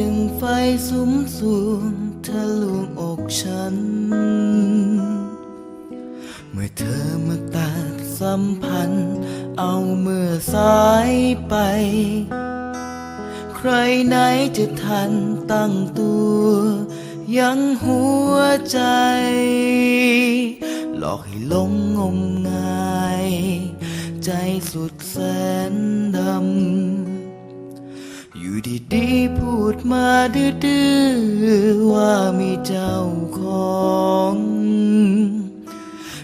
ดึงไฟสุมสูงทะลวงอกฉัน เมื่อเธอมาตัดสัมพันธ์ เอาเมื่อสายไป ใครไหนจะทันตั้งตัว ยังหัวใจ หลอกให้หลงงมงาย ใจสุดแสนดำ อยู่ดีๆพูดมาดื้อๆว่ามีเจ้าของ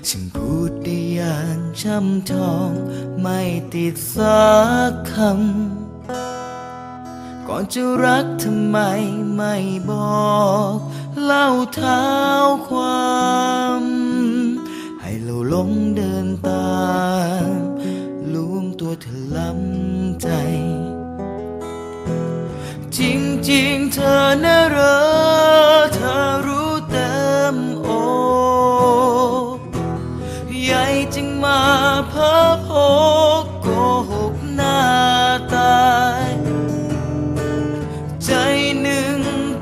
ฉันพูดได้อย่างช่ำชอง ไม่ติดสักคำ ก่อนจะรักทำไมไม่บอก เล่าเท้าความ ให้เราลงเดินตาม งเธอน่ารักเธอรู้เต็มอกใหญ่จึงมาเพ้อพกโกหกหน้าตาย ใจหนึ่ง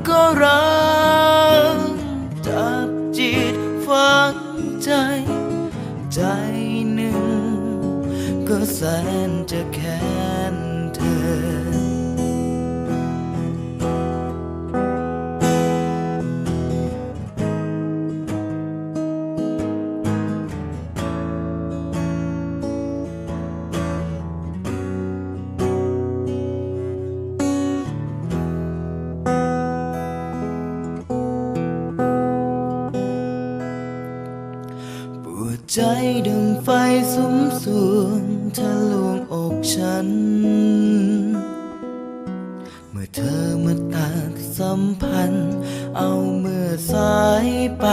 ก็รักจับจิตฝังใจ ใจหนึ่งก็แสนจะแค้นเธอ วใจดังไฟสุมสวงทะลวงอกฉัน เมื่อเธอมาตัดสัมพันธ์ เอาเมื่อสายไป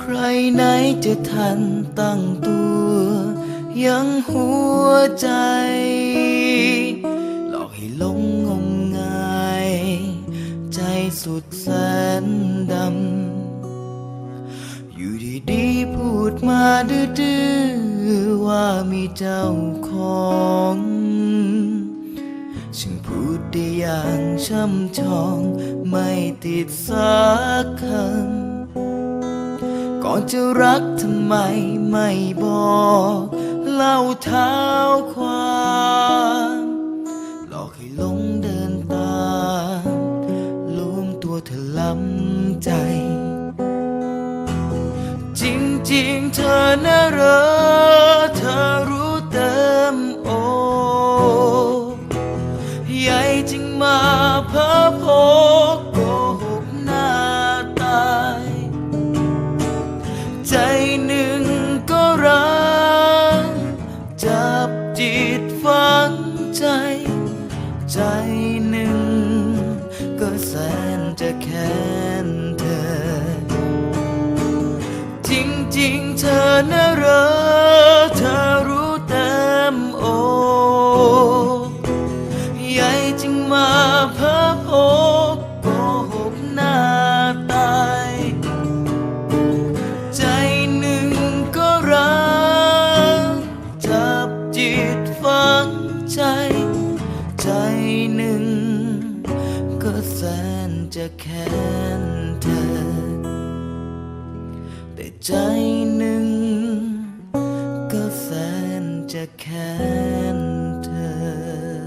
ใครไหนจะทันตั้งตัว ยังหัวใจ หลอกให้หลงงมงาย ใจสุดแสนดำ ดมาดื้อๆว่ามีเจ้าของฉันพูดได้อย่างช่ำชอง ไม่ติดสักคำ ก่อนจะรักทำไมไม่บอก เล่าเท้าความหลอกให้หลงเดินตามลวงตัวเธอล้ำใจ จริงเธอน่ารักเธอรู้เต็มอกใหญ่จึงมาเพ้อพกโกหกหน้าตาย ใจหนึ่งก็รัก จับจิตฝังใจ ใจ เธอน่ารักเธอรู้เต็มอกใหญ่จึงมาเพ้อพกโกหกหน้าตาย ใจหนึ่งก็รักจับจิตฝังใจ ใจหนึ่งก็แสนจะแค้น ใจหนึ่ง ก็แสนจะแค้นเธอ